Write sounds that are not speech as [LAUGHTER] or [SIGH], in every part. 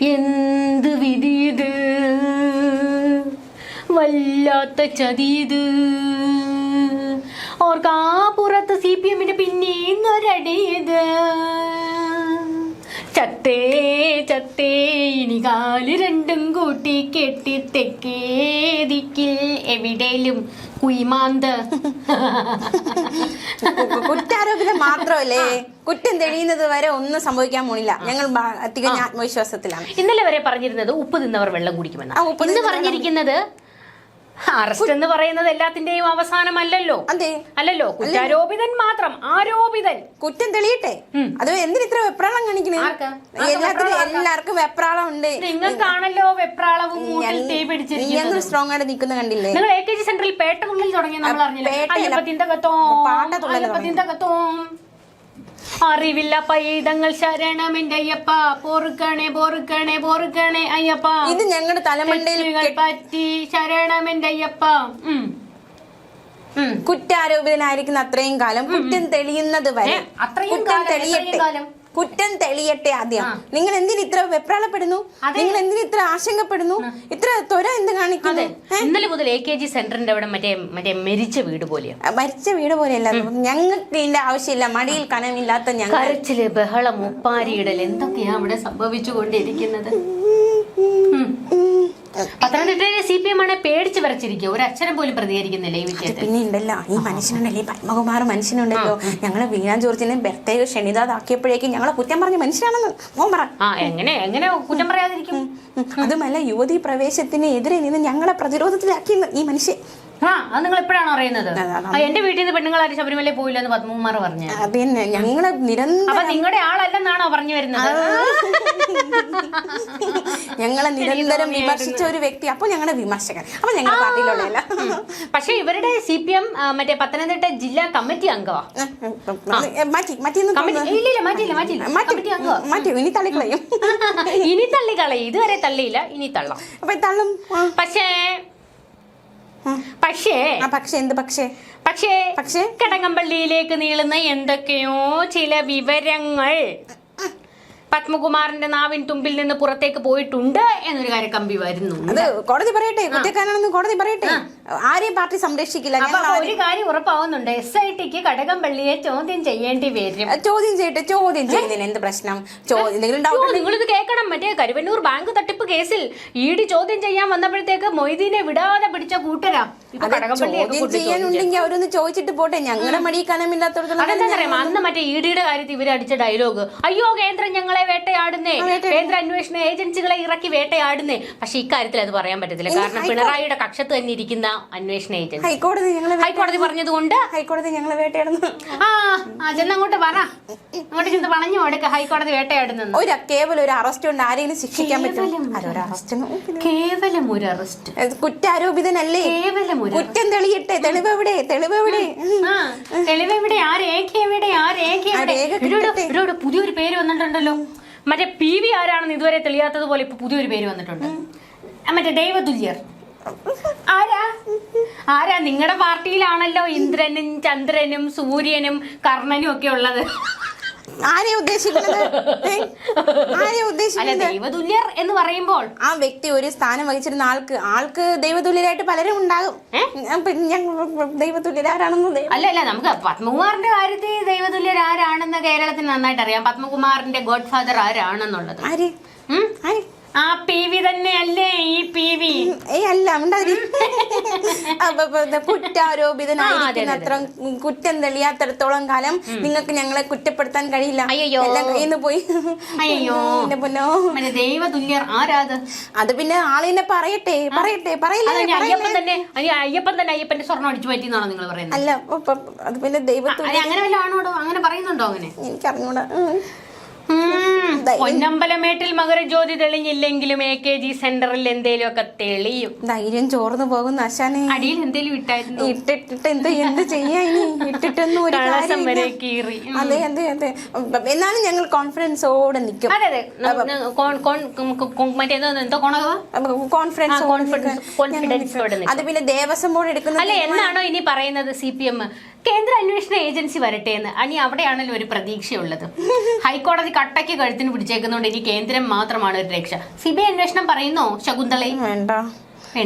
എന്ത് വിധിയത്? വല്ലാത്ത ചതിയത്. ഓർക്കാപ്പുറത്ത് C P എമ്മിന് പിന്നെയും ഒരടിയത് ചത്തേ ചത്തേ ഇനി കാൽ രണ്ടും കൂട്ടി കെട്ടി തെക്കേ ദിക്കിൽ എവിടേലും കുയിമാന്ത്. കുറ്റാരോപിത മാത്രമല്ലേ? കുറ്റം തെളിയുന്നത് വരെ ഒന്നും സംഭവിക്കാൻ പോണില്ല. ഞങ്ങൾ തികഞ്ഞ ആത്മവിശ്വാസത്തിലാണ്. ഇന്നലെ വരെ പറഞ്ഞിരുന്നത് ഉപ്പ് തിന്നവർ വെള്ളം കുടിക്കുമെന്ന്. ഉപ്പ് ഇന്ന് പറഞ്ഞിരിക്കുന്നത് അറസ്റ്റ് എന്ന് പറയുന്നത് എല്ലാത്തിന്റെയും അവസാനമല്ലല്ലോ. അതെ. അല്ലല്ലോ കുറ്റാരോപിതൻ മാത്രം ആരോപിതൻ. കുറ്റം തെളിയട്ടെ. അത് എന്തിന് ഇത്ര വെപ്രാളം കാണിക്കണേ? എല്ലാത്തിനും എല്ലാവർക്കും വെപ്രാളം? ഉണ്ട് നിങ്ങൾക്കാണല്ലോ വെപ്രാളവും തീ പിടിച്ചിരിക്കുന്നത്. സ്ട്രോങ് ആയിട്ട് നിൽക്കുന്ന കണ്ടില്ലേ? നിങ്ങൾ എ കെ ജി സെന്ററിൽ പേട്ടതുള്ളിൽ തുടങ്ങി നമ്മൾ അറിഞ്ഞില്ല? പേട്ടയല്ല, അയ്യപ്പത്തിന്റെ അറിവില്ല പൈതങ്ങൾ ശരണമെന്റെ അയ്യപ്പ. പൊറുക്കണേ പൊറുക്കണേ പൊറുക്കണേ അയ്യപ്പ. ഇത് ഞങ്ങളുടെ തലമണ്ടയിൽ പറ്റി ശരണമെന്റെ അയ്യപ്പ. കുറ്റാരോപിതനായിരിക്കുന്ന അത്രയും കാലം കുറ്റം തെളിയുന്നത് വരെ കുറ്റം തെളിയട്ടെ. കാലം? കുറ്റം തെളിയട്ടെ ആദ്യം. നിങ്ങൾ എന്തിന് ഇത്ര വെപ്രാളപ്പെടുന്നു? നിങ്ങൾ എന്തിന് ഇത്ര ആശങ്കപ്പെടുന്നു? ഇത്ര ത്വര എന്ത് കാണിക്കുന്നു? ഇന്നലെ മുതൽ എ കെ ജി സെന്ററിന്റെ അവിടെ മറ്റേ മറ്റേ മരിച്ച വീട് പോലെയാ. മരിച്ച വീട് പോലെയല്ല. ഞങ്ങൾക്ക് ഇതിന്റെ ആവശ്യമില്ല. മടിയിൽ കനമില്ലാത്ത ഞങ്ങൾ. കരച്ചിൽ ബഹളം ഉപ്പാരിയിടൽ എന്തൊക്കെയാ അവിടെ സംഭവിച്ചുകൊണ്ടിരിക്കുന്നത്? കൊണ്ടിരിക്കുന്നത് പത്തനംതിട്ടയിലെ സി പി പേടിച്ചു വരച്ചിരിക്കുക ഒരു അക്ഷരം പോലും പ്രതികരിക്കുന്നില്ല ഈ വിഷയത്തിൽ. പിന്നെ ഉണ്ടല്ലോ. ഈ മനുഷ്യനുണ്ടല്ലോ. ഈ പത്മകുമാർ മനുഷ്യനുണ്ടല്ലോ. ഞങ്ങളെ വീണ ജോർജിനെ ബർത്ത്ഡേ ക്ഷണിതാതാക്കിയപ്പോഴേക്കും ഞങ്ങളെ കുറ്റം പറഞ്ഞ മനുഷ്യനാണെന്ന് ഓൻ പറ. എങ്ങനെ എങ്ങനെ കുറ്റം പറയാതിരിക്കും? അതുമല്ല യുവതി പ്രവേശത്തിന് എതിരെ നിന്ന് ഞങ്ങളെ പ്രതിരോധത്തിലാക്കി ഈ മനുഷ്യൻ. ആ അത് നിങ്ങൾ എപ്പോഴാണോ അറിയുന്നത്? എന്റെ വീട്ടിൽ നിന്ന് പെണ്ണുങ്ങൾ ആരും ശബരിമല പോയില്ല എന്ന് പത്മകുമാർ പറഞ്ഞു. പിന്നെ ഞങ്ങൾ നിരന്തരം അപ്പൊ നിങ്ങളുടെ ആളല്ലെന്നാണോ പറഞ്ഞു വരുന്നത്? ഞങ്ങളെ നിരന്തരം വിമർശിച്ച ഒരു വ്യക്തി. അപ്പൊ ഞങ്ങളുടെ വിമർശകൻ. അപ്പൊ ഞങ്ങളുടെ പാർട്ടിയിലുള്ള പക്ഷെ ഇവരുടെ സി പി എം മറ്റേ പത്തനംതിട്ട ജില്ലാ കമ്മിറ്റി അംഗമാ മാറ്റി മാറ്റി ഇല്ലില്ല മാറ്റിയില്ല മാറ്റിയില്ല. മാറ്റി മാറ്റി ഇനി തള്ളിക്കളയും ഇനി തള്ളിക്കളയും ഇതുവരെ തള്ളിയില്ല ഇനി തള്ളാം. അപ്പൊ തള്ളും. പക്ഷേ. പക്ഷേ പക്ഷേ എന്ത് പക്ഷേ? പക്ഷേ പക്ഷേ? കടകംപള്ളിയിലേക്ക് നീളുന്ന എന്തൊക്കെയോ ചില വിവരങ്ങൾ. പത്മകുമാറിന്റെ നാവിൻ തുമ്പിൽ നിന്ന് പുറത്തേക്ക് പോയിട്ടുണ്ട് എന്നൊരു കാര്യം കമ്പി വരുന്നു. അത് കോടതി പറയട്ടെ കുറ്റക്കാരാണെന്ന് കോടതി പറയട്ടെ. ആരെയും പാർട്ടി സംരക്ഷിക്കില്ല. ഒരു കാര്യം ഉറപ്പാവുന്നുണ്ട്. എസ് ഐ ടിക്ക് കടകംപള്ളിയെ ചോദ്യം ചെയ്യേണ്ടി വരും. ചോദ്യം ചെയ്യട്ടെ ചോദ്യം ചെയ്യുന്നതിന് എന്ത് പ്രശ്നം? നിങ്ങൾ ഇത് കേൾക്കണം. മറ്റേ കരുവന്നൂർ ബാങ്ക് തട്ടിപ്പ് കേസിൽ ഇ ഡി ചോദ്യം ചെയ്യാൻ വന്നപ്പോഴത്തേക്ക് മൊയ്തീനെ വിടാതെ പിടിച്ച കൂട്ടരാ. ചോദ്യം. ചെയ്യാനുണ്ടെങ്കിൽ അവരൊന്ന് ചോദിച്ചിട്ട് പോട്ടെ. ഞങ്ങളുടെ മടി കനമില്ലാത്തവർക്ക് അന്ന് മറ്റേ ഇ ഡിയുടെ കാര്യത്തിൽ ഇവരടിച്ച ഡയലോഗ് അയ്യോ കേന്ദ്രം ഞങ്ങളെ വേട്ടയാടുന്നേ. കേന്ദ്ര അന്വേഷണ ഏജൻസികളെ ഇറക്കി വേട്ടയാടുന്നേ. പക്ഷെ ഇക്കാര്യത്തിൽ അത് പറയാൻ പറ്റത്തില്ല. കാരണം പിണറായിയുടെ കക്ഷത്ത് തന്നെ ഇരിക്കുന്ന അന്വേഷണ ഏജൻസി. ഹൈക്കോടതി ഞങ്ങളെ പറഞ്ഞത് ഹൈക്കോടതി പറഞ്ഞതുകൊണ്ട്? ഹൈക്കോടതി ഞങ്ങളെ വേട്ടയാടുന്നു. ആ ആ ചെന്നങ്ങോട്ട് പറ. അങ്ങോട്ട് ചെന്ന് പറഞ്ഞു. അവിടെ ഹൈക്കോടതി വേട്ടയാടുന്നു ഒരു കേവലം ഒരു അറസ്റ്റ് കൊണ്ട് ആരെങ്കിലും ശിക്ഷിക്കാൻ പറ്റും കേവലം അതൊരു അറസ്റ്റ് കേവലം ഒരു അറസ്റ്റ് കുറ്റാരോപിതനല്ലേ? കേവലം ഒരു കുറ്റം തെളിയട്ടെ. തെളിവ് എവിടെ തെളിവ് എവിടെ തെളിവ് എവിടെ? ആ രേഖ എവിടെ? ആ രേഖ എവിടെ ഇവരോട് പുതിയൊരു പേര് വന്നിട്ടുണ്ടല്ലോ. മറ്റേ പി വി ആരാണെന്ന് ഇതുവരെ തെളിയാത്തത് പോലെ ഇപ്പൊ പുതിയൊരു പേര് വന്നിട്ടുണ്ട്. മറ്റേ ദൈവതുല്യർ ആരാ? ആരാ? നിങ്ങളുടെ പാർട്ടിയിലാണല്ലോ ഇന്ദ്രനും ചന്ദ്രനും സൂര്യനും കർണനും ഒക്കെ ഉള്ളത്. ആരെയാ ഉദ്ദേശിക്കുന്നത്? അല്ല ഉദ്ദേശിക്കുന്നത്? ദൈവതുല്യർ എന്ന് പറയുമ്പോൾ ആ വ്യക്തി ഒരു സ്ഥാനം വഹിച്ചിരുന്ന ആൾക്ക് ആൾക്ക് ദൈവതുല്യരായിട്ട് പലരും ഉണ്ടാകും. ദൈവതുല്യരാരാണെന്ന് അല്ല അല്ല നമുക്ക് പത്മകുമാറിന്റെ കാര്യത്തിൽ ദൈവതുല്യർ ആരാണെന്ന് കേരളത്തിൽ നന്നായിട്ട് അറിയാം. പത്മകുമാറിന്റെ ഗോഡ് ഫാദർ ആരാണെന്നുള്ളത്. ആര്? ആര്? ആ പി വി തന്നെയല്ലേ ഈ പി വി അല്ല കുറ്റാരോപിതനായിരിക്കുന്ന അത്ര കുറ്റം തെളിയാത്തടത്തോളം കാലം നിങ്ങൾക്ക് ഞങ്ങളെ കുറ്റപ്പെടുത്താൻ കഴിയില്ല. അയ്യോ കയ്യിന്ന് പോയി. അയ്യോ പൊന്നോ. ദൈവതുല്യർ ആരാത്? അത് പിന്നെ ആളിനെ പറയട്ടെ പറയട്ടെ പറയില്ല അയ്യപ്പൻ തന്നെ അയ്യ, അയ്യപ്പൻ തന്നെ അയ്യപ്പന്റെ സ്വർണം അടിച്ചു എന്നാണ് നിങ്ങൾ പറയുന്നത്? അല്ല അത് പിന്നെ ദൈവത്തു അത് അങ്ങനെ വല്ല ആണോടോ അങ്ങനെ പറയുന്നുണ്ടോ അങ്ങനെ? എനിക്കറിഞ്ഞൂടാ. പൊന്നമ്പലമേട്ടിൽ മകരജ്യോതി തെളിഞ്ഞില്ലെങ്കിലും എ കെ ജി സെന്ററിൽ എന്തേലും ഒക്കെ തെളിയും. ധൈര്യം ചോർന്നു പോകുന്ന അശാനെ അടിയിൽ എന്തേലും ഇട്ടായിരുന്നു? ഇട്ടിട്ടിട്ട് എന്ത് എന്ത് ചെയ്യാ ഇനി? ഇട്ടിട്ടൊന്നും ഒരു കളസം വരെ കീറി. അതെ അതെ അതെ. എന്നാലും ഞങ്ങൾ കോൺഫിഡൻസോടെ നിൽക്കും. അതെ അതെ. ന- കോൺ- കോൺ- കൊ- കൊ- മറ്റേ എന്തോ എന്തോ കൊണകവാ കോൺഫിഡൻസ് ആ, confidence- confidence ഓടെ നിൽക്കും. അത് പിന്നെ ദേവസ്വം ബോർഡ് എടുക്കുന്ന അല്ല എന്നാണോ ഇനി പറയുന്നത് സി പി എം? കേന്ദ്ര അന്വേഷണ ഏജൻസി വരട്ടെ എന്ന്. അനി അവിടെയാണല്ലോ ഒരു പ്രതീക്ഷയുള്ളത്. [LAUGHS] ഹൈക്കോടതി കട്ടയ്ക്ക് കഴുത്തിന് പിടിച്ചേക്കുന്നതുകൊണ്ട് ഇനി കേന്ദ്രം മാത്രമാണ് ഒരു രക്ഷ. സിബിഐ അന്വേഷണം പറയുന്നോ ശകുന്തളയും വേണ്ട.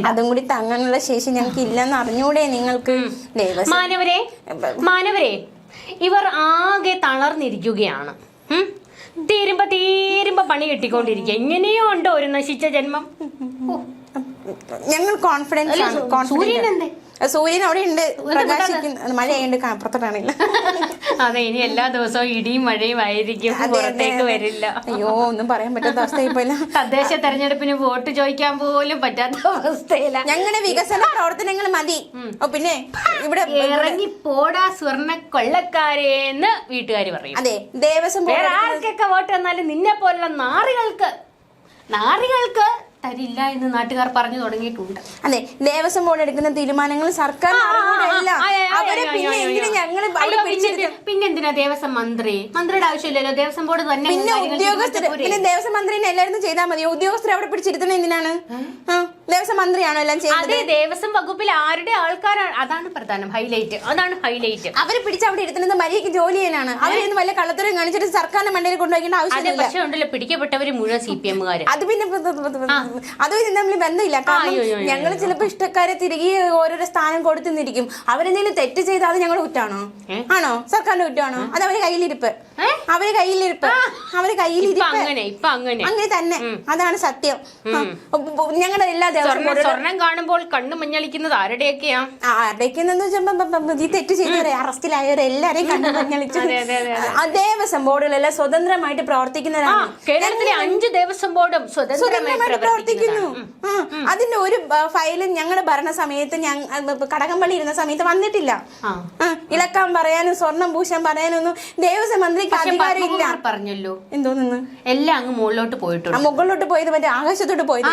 അതും കൂടി തങ്ങാനുള്ള ശേഷി ഞങ്ങൾക്ക് ഇല്ലെന്ന് അറിഞ്ഞൂടെ നിങ്ങൾക്ക്? മാനവരെ മാനവരെ ഇവർ ആകെ തളർന്നിരിക്കുകയാണ്. തീരുമ്പ തീരുമ്പോ പണി കിട്ടിക്കൊണ്ടിരിക്കുക. എങ്ങനെയോ ഉണ്ടോ ഒരു നശിച്ച ജന്മം. ഞങ്ങൾ കോൺഫിഡൻസ് സൂര്യൻ. എന്തേ? സൂര്യൻ അവിടെ ഉണ്ട് പ്രകാശിക്കുന്നു. മഴയുണ്ട് അപ്പുറത്തോട്ടാണില്ല അതെ ഇനി എല്ലാ ദിവസവും ഇടിയും മഴയും ആയിരിക്കും. പുറത്തേക്ക് വരില്ല. അയ്യോ ഒന്നും പറയാൻ പറ്റാത്ത അവസ്ഥയിപ്പോയില്ല തദ്ദേശ തെരഞ്ഞെടുപ്പിന് വോട്ട് ചോദിക്കാൻ പോലും പറ്റാത്ത അവസ്ഥയില. ഞങ്ങളുടെ വികസന പ്രവർത്തനങ്ങൾ മതി. ഓ പിന്നെ ഇവിടെ ഇറങ്ങി പോടാ സ്വർണ കൊള്ളക്കാരേന്ന് വീട്ടുകാർ പറയും. അതെ ദേവസ്വം വേറെ ആർക്കൊക്കെ വോട്ട് തന്നാലും നിന്നെ പോലുള്ള നാറികൾക്ക് നാറികൾക്ക് തരില്ല എന്ന് നാട്ടുകാർ പറഞ്ഞു തുടങ്ങിയിട്ടുണ്ട്. അതെ ദേവസ്വം ബോർഡ് എടുക്കുന്ന തീരുമാനങ്ങൾ സർക്കാർ അവരെ പിന്നെ എന്തിനാ ഞങ്ങൾ പിന്നെ- പിന്നെന്തിനാ ദേവസ്വം മന്ത്രി? മന്ത്രിയുടെ ആവശ്യമില്ലല്ലോ. ദേവസ്വം ബോർഡ് തന്നെ പിന്നെ ഉദ്യോഗസ്ഥർ പിന്നെ ദേവസ്വം മന്ത്രിനെ എല്ലാവരും ചെയ്താൽ മതി. ഉദ്യോഗസ്ഥർ അവിടെ പിടിച്ചിരുത്തുന്നത് എന്തിനാണ്? ദേവസ്വം മന്ത്രിയാണോ എല്ലാം ചെയ്യുന്നത്? അതെ ദേവസ്വം വകുപ്പിൽ ആരുടെ ആൾക്കാരാണ്? അതാണ് പ്രധാനം ഹൈലൈറ്റ് അതാണ് ഹൈലൈറ്റ് അവർ പിടിച്ച് അവിടെ ഇരുത്തുന്നത് മര്യാദയ്ക്ക് ജോലി ചെയ്യാനാണ്. അവരൊന്നും വല്ല കള്ളത്തരം കാണിച്ചിട്ട് സർക്കാരിന്റെ മണ്ടയിൽ കൊണ്ടുവയ്ക്കേണ്ട അതെ ആവശ്യമില്ല പക്ഷെ ഉണ്ടല്ലോ പിടിക്കപ്പെട്ടവര് മുഴുവൻ സി പി എമ്മുകാര് അത് പിന്നെ അത് ഇതും തമ്മിൽ ബന്ധമില്ല. കാരണം അയ്യോ, അയ്യോ, അയ്യോ, ഞങ്ങൾ ചിലപ്പോ ഇഷ്ടക്കാരെ തിരികെ ഓരോരോ സ്ഥാനം കൊടുത്തുന്നിരിക്കും അവരെന്തെങ്കിലും തെറ്റ് ചെയ്താൽ അത് ഞങ്ങളുടെ കുറ്റാണോ? ഏ? ആണോ? സർക്കാരിന്റെ കുറ്റാണോ? അത് അവരെ കയ്യിലിരിപ്പ്. ഏ? അവരെ കയ്യിലിരിപ്പ്. അവരെ ഇപ്പൊ കയ്യിലിരിപ്പ് അങ്ങനെ ഇപ്പൊ അങ്ങനെ. അങ്ങനെ തന്നെ. അതാണ് സത്യം. ഞങ്ങളുടെ എല്ലാ ദേവസ്വം സ്വർണം കാണുമ്പോൾ കണ്ണു മഞ്ഞളിക്കുന്നത് ആരുടെയൊക്കെയാ? ആരുടെയൊക്കെയെന്ന് വെച്ചാൽ ഈ തെറ്റ് ചെയ്തവരെ അറസ്റ്റിലായവരെ എല്ലാരെയും കണ്ണു [LAUGHS] മഞ്ഞളിച്ചു ദേവസ്വം ബോർഡുകളെല്ലാം സ്വതന്ത്രമായിട്ട് പ്രവർത്തിക്കുന്നവരാണ്. കേരളത്തിലെ അഞ്ച് ദേവസ്വം ബോർഡും സ്വതന്ത്രമായി സ്വതന്ത്രമായിട്ട് പ്രവർത്തിക്കുന്നു. അതിന്റെ ഒരു ഫയലും ഞങ്ങളുടെ ഭരണ സമയത്ത് കടകംപള്ളി ഇരുന്ന സമയത്ത് വന്നിട്ടില്ല. ഇളക്കാൻ പറയാനും സ്വർണം പൂശാൻ പറയാനൊന്നും ദേവസ്വം മന്ത്രിക്ക് അധികാരമില്ല അധികാരം ഇല്ല. പറഞ്ഞല്ലോ. എന്തോന്നു എല്ലാം അങ്ങ് മുകളിലോട്ട് പോയിട്ടുണ്ട്. മുകളിലോട്ട് പോയത് മറ്റേ ആകാശത്തോട്ട് പോയത്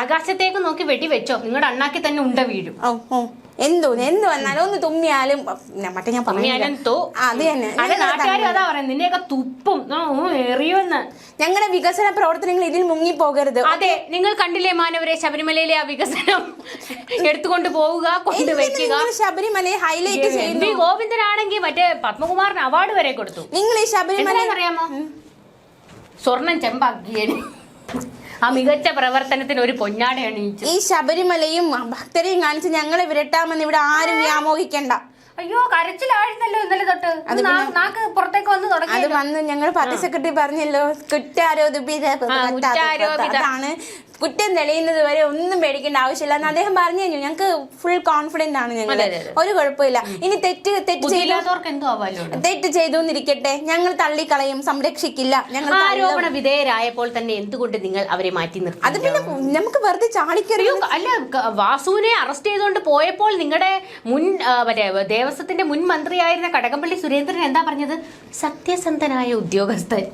ആകാശത്തേക്ക് നോക്കി വെടി വെച്ചോ. നിങ്ങളുടെ അണ്ണാക്കി തന്നെ ഉണ്ട വീഴും. ഓ ഓ എന്തോ എന്ത് വന്നാലും ഒന്ന് തുമ്മിയാലും മറ്റേ ഞാൻ പറഞ്ഞാലും അത് തന്നെ. അതെ നാട്ടുകാരും അതാ പറയുന്നത് നിന്നെയൊക്കെ തുപ്പും. എറിയുമെന്ന്. ഞങ്ങളുടെ വികസന പ്രവർത്തനങ്ങൾ ഇതിൽ മുങ്ങി പോകരുത് അതെ നിങ്ങൾ കണ്ടില്ലേ മാനവരെ ശബരിമലയിലെ ആ വികസനം? എടുത്തുകൊണ്ട് പോവുക കൊണ്ടുവയ്ക്കുക ശബരിമലയെ ഹൈലൈറ്റ് ചെയ്യുന്നു? ഗോവിന്ദനാണെങ്കിൽ മറ്റേ പത്മകുമാറിന് അവാർഡ് വരെ കൊടുത്തു. നിങ്ങൾ ഈ ശബരിമല അറിയാമോ സ്വർണം ചെമ്പാക്കിയതിന് ആ മികച്ച പ്രവർത്തനത്തിന് ഒരു പൊന്നാട എണീച്ചു. ഈ ശബരിമലയും ഭക്തരെയും കാണിച്ച് ഞങ്ങളെ വിരട്ടാമെന്ന് ഇവിടെ ആരും വ്യാമോഹിക്കണ്ട. അയ്യോ കരച്ചിലായിരുന്നല്ലോ ഇന്നലെ തൊട്ട്. നാക്ക് പുറത്തേക്ക് വന്ന് തുടങ്ങി അത് വന്ന് ഞങ്ങൾ പാർട്ടി സെക്രട്ടറി പറഞ്ഞല്ലോ കുറ്റാരോപിതാണ് കുറ്റം തെളിയുന്നത് വരെ ഒന്നും പേടിക്കേണ്ട ആവശ്യമില്ല എന്ന് അദ്ദേഹം പറഞ്ഞു കഴിഞ്ഞു. ഞങ്ങൾക്ക് ഫുൾ കോൺഫിഡന്റ് ആണ് ഞങ്ങൾ. ഒരു കുഴപ്പമില്ല. ഇനി തെറ്റ് തെറ്റ് ചെയ്തു തെറ്റ് ചെയ്തു എന്നിരിക്കട്ടെ ഞങ്ങൾ തള്ളിക്കളയും സംരക്ഷിക്കില്ല. ഞങ്ങൾ. ആരോപണ വിധേയരായപ്പോൾ തന്നെ എന്തുകൊണ്ട് നിങ്ങൾ അവരെ മാറ്റി നിർത്തി? അത് പിന്നെ നമുക്ക് വെറുതെ ചാടിക്കറിയോ അല്ല വാസുവിനെ അറസ്റ്റ് ചെയ്തുകൊണ്ട് പോയപ്പോൾ നിങ്ങളുടെ മുൻ മറ്റേ ദേവസ്വത്തിന്റെ മുൻ മന്ത്രിയായിരുന്ന കടകംപള്ളി സുരേന്ദ്രൻ എന്താ പറഞ്ഞത്? സത്യസന്ധനായ ഉദ്യോഗസ്ഥൻ.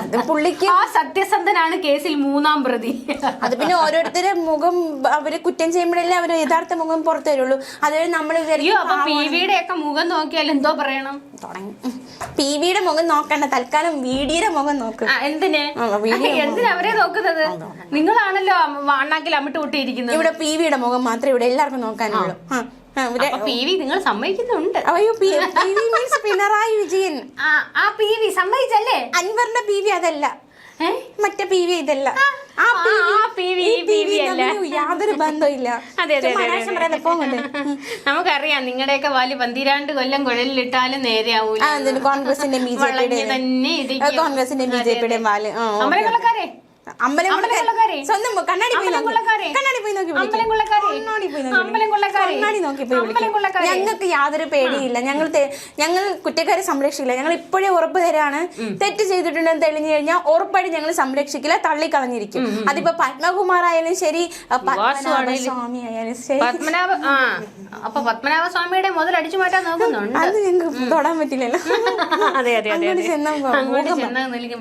അത് പുള്ളിക്ക് ആ സത്യസന്ധനാണ് കേസിൽ മൂന്നാം പ്രതി. അത് പിന്നെ ഓരോരുത്തരുടെ മുഖം അവർ കുറ്റം ചെയ്യുമ്പോഴല്ലേ അവർ യഥാർത്ഥ മുഖം പുറത്തു വരുള്ളൂ. അതായത് നമ്മൾ അയ്യോ അപ്പൊ പി വിയുടെ ഒക്കെ മുഖം നോക്കിയാൽ എന്തോ പറയണം? തുടങ്ങി. പി വിയുടെ മുഖം നോക്കണ്ട തൽക്കാലം വീഡിയുടെ മുഖം നോക്ക്. എന്തിന്? എന്തിനാ അവരെ നോക്കുന്നത്? നിങ്ങളാണല്ലോ അണ്ണാക്കിൽ അമ്മിട്ട് കൂട്ടിയിരിക്കുന്നത്. ഇവിടെ പി വിയുടെ മുഖം മാത്രമേ ഇവിടെ എല്ലാവർക്കും നോക്കാനുള്ളൂ. പി വി നിങ്ങൾ സമ്മതിക്കുന്നുണ്ട്. അയ്യോ P P V means Pinarayi Vijayan. ആ ആ പി വി സമ്മതിച്ചല്ലേ? അൻവറിന്റെ പി വി അതല്ല? മറ്റേ പി വി ഇതല്ല. യാതൊരു ബന്ധമില്ല [LAUGHS] [LAUGHS] നമുക്കറിയാം നിങ്ങളുടെയൊക്കെ വാൽ പന്തിരാണ്ട് കൊല്ലം കുഴലിലിട്ടാലും നേരെയാവൂല. കോൺഗ്രസിന്റെ ബി ജെ പി പിയുടെ തന്നെ. കോൺഗ്രസിന്റെ ബി ജെ പിയുടെ വാൽ. സ്വന്തം കണ്ണാടി പോയി നോക്കി. കണ്ണാടി പോയി നോക്കി. കണ്ണാടി നോക്കി. ഞങ്ങൾക്ക് യാതൊരു പേടിയില്ല. ഞങ്ങൾ ഞങ്ങൾ കുറ്റക്കാരെ സംരക്ഷിക്കില്ല. ഞങ്ങൾ ഇപ്പോഴേ ഉറപ്പ് തരാണ്. തെറ്റ് ചെയ്തിട്ടുണ്ടെന്ന് തെളിഞ്ഞു കഴിഞ്ഞാൽ ഉറപ്പായിട്ട് ഞങ്ങൾ സംരക്ഷിക്കില്ല. തള്ളിക്കളഞ്ഞിരിക്കും. അതിപ്പോ പത്മകുമാർ ആയാലും ശരി സ്വാമി ആയാലും ശരി. പത്മനാഭ അപ്പൊ പത്മനാഭ സ്വാമിയുടെ മുതൽ അടിച്ചു മാറ്റാൻ നോക്കുന്നുണ്ട്. അത് ഞങ്ങൾക്ക് തൊടാൻ പറ്റില്ലല്ലോ. അതെ അതെ അതെ. ചെന്നാൽ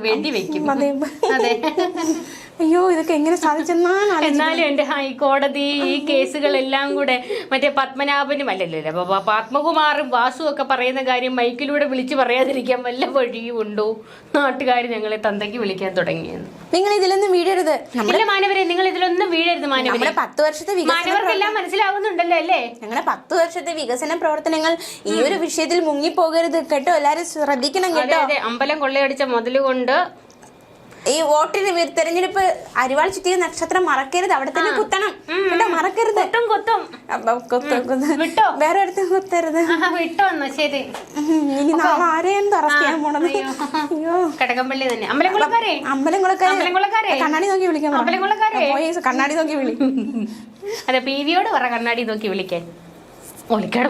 വേണ്ടി വെക്കും. അതെ. അയ്യോ ഇതൊക്കെ എങ്ങനെ സാധിച്ചെന്നാണ്. എന്നാലും എന്റെ ഹൈക്കോടതി ഈ കേസുകളെല്ലാം കൂടെ മറ്റേ പത്മനാഭനും അല്ലല്ലോ പത്മകുമാറും വാസു ഒക്കെ പറയുന്ന കാര്യം മൈക്കിലൂടെ വിളിച്ചു പറയാതിരിക്കാൻ വല്ല വഴിയും ഉണ്ടോ? നാട്ടുകാർ ഞങ്ങളെ തന്തയ്ക്ക് വിളിക്കാൻ തുടങ്ങിയെന്ന്. നിങ്ങൾ ഇതിലൊന്നും വീഴരുത്. നമ്മുടെ ഇല്ല മാനവരെ നിങ്ങൾ ഇതിലൊന്നും വീഴരുത് മാനവരെ. പത്ത് വർഷത്തെ മാനവർക്കെല്ലാം മനസ്സിലാവുന്നുണ്ടല്ലോ അല്ലേ? ഞങ്ങളുടെ പത്ത് വർഷത്തെ വികസന പ്രവർത്തനങ്ങൾ ഈ ഒരു വിഷയത്തിൽ മുങ്ങിപ്പോകരുത് കേട്ടോ എല്ലാരും ശ്രദ്ധിക്കണം കേട്ടോ. അതെ അമ്പലം കൊള്ളയടിച്ച മുതലുകൊണ്ട് ഈ വോട്ടിന് തെരഞ്ഞെടുപ്പ് അരിവാൾ ചുറ്റിയ നക്ഷത്രം മറക്കരുത്. അവിടെ തന്നെ കുത്തണം. കേട്ടോ മറക്കരുത്. കുത്തും. വിട്ടോ? വേറെ അടുത്തും കുത്തരുത്. ആഹാ, വിട്ടോ എന്നാ ശരി. ഉം, ഇനി നാളെ ആരെയും ചെയ്യാൻ പോണത്? അയ്യോ. കടകംപള്ളി തന്നെ. അമ്പലംകുളക്കാരെ? അമ്പലംകുളക്കാരെ. കണ്ണാടി നോക്കി. അമ്പലംകുളക്കാരെ? പോയി കണ്ണാടി നോക്കി വിളി. അതെ പി വിയോട് പറ കണ്ണാടി നോക്കി വിളിക്കാൻ. ഒളിക്കാട്